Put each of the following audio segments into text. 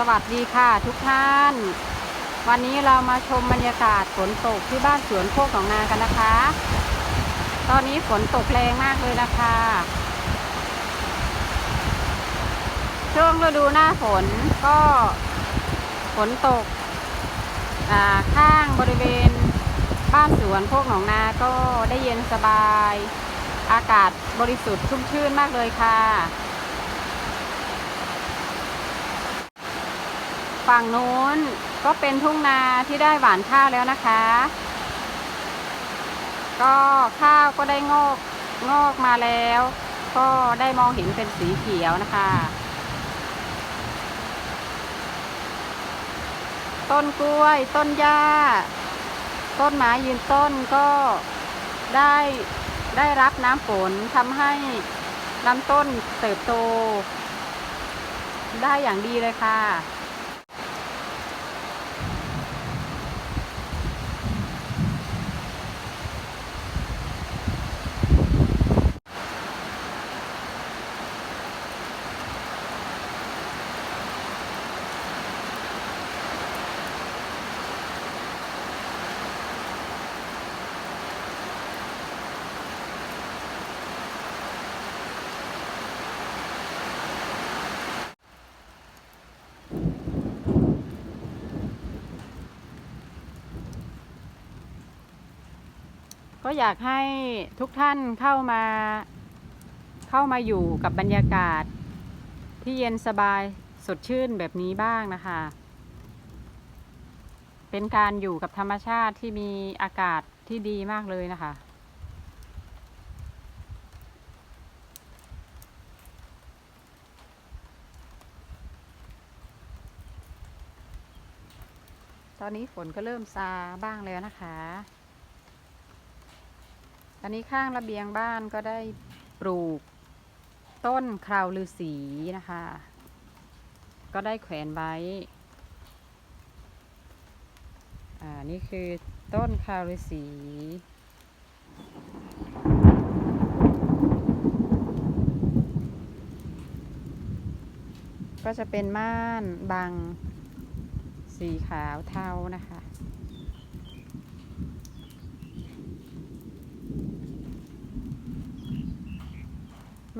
สวัสดีค่ะทุกท่าน วันนี้เรามาชมบรรยากาศฝนตกที่บ้านสวนโคกหนองนากันนะคะ ตอนนี้ฝนตกแรงมากเลยนะคะ ช่วงฤดูหน้าฝนก็ฝนตกข้างบริเวณบ้านสวนโคกหนองนาก็ได้เย็นสบาย อากาศบริสุทธิ์ชุ่มชื่นมากเลยค่ะ ฝั่งนู้นก็เป็นทุ่งนาที่ได้หวานข้าวแล้วนะคะ ก็ข้าวก็ได้งอกงอกมาแล้ว ก็ได้มองเห็นเป็นสีเขียวนะคะ ต้นกล้วยต้นหญ้า ต้นไม้ยืนต้นก็ได้ได้รับน้ำฝนทำให้ลำต้นเติบโต ได้อย่างดีเลยค่ะ ก็อยากให้ทุกท่านเข้ามา เข้ามาอยู่กับบรรยากาศ ที่เย็นสบายสดชื่นแบบนี้บ้างนะคะ เป็นการอยู่กับธรรมชาติที่มีอากาศที่ดีมากเลยนะคะตอนนี้ฝนก็เริ่มซาบ้างแล้วนะคะ อันนี้ข้างระเบียงบ้านก็ได้ปลูกต้นคราวฤาษีนะคะ ก็ได้แขวนไว้ อ่า นี่คือต้นคราวฤาษีก็จะเป็นม่านบังสีขาวเทานะคะ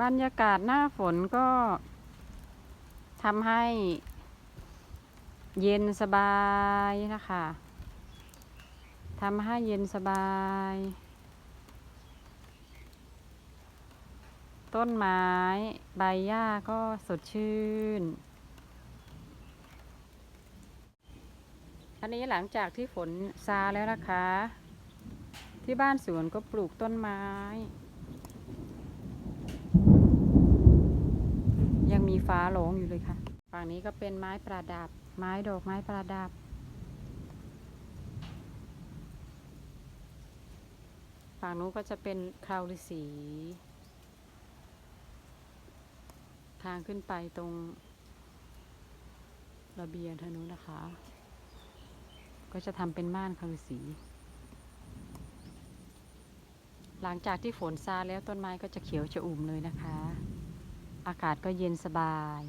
บรรยากาศหน้าฝนก็ทำให้เย็นสบายนะคะทำให้เย็นสบาย ต้นไม้ใบหญ้าก็สดชื่น อันนี้หลังจากที่ฝนซาแล้วนะคะ ที่บ้านสวนก็ปลูกต้นไม้ ยังมี ฟ้าโลงอยู่เลยค่ะ ฝั่งนี้ก็เป็นไม้ประดับ ไม้ดอกไม้ประดับ ฝั่งนู้นก็จะเป็นคราวฤาษีทางขึ้นไปตรงระเบียงทางนู้นนะคะ ก็จะทำเป็นม่านคราวฤษีหลังจากที่ฝนซาแล้วต้นไม้ก็จะเขียวชอุ่มเลยนะคะ อากาศก็เย็นสบาย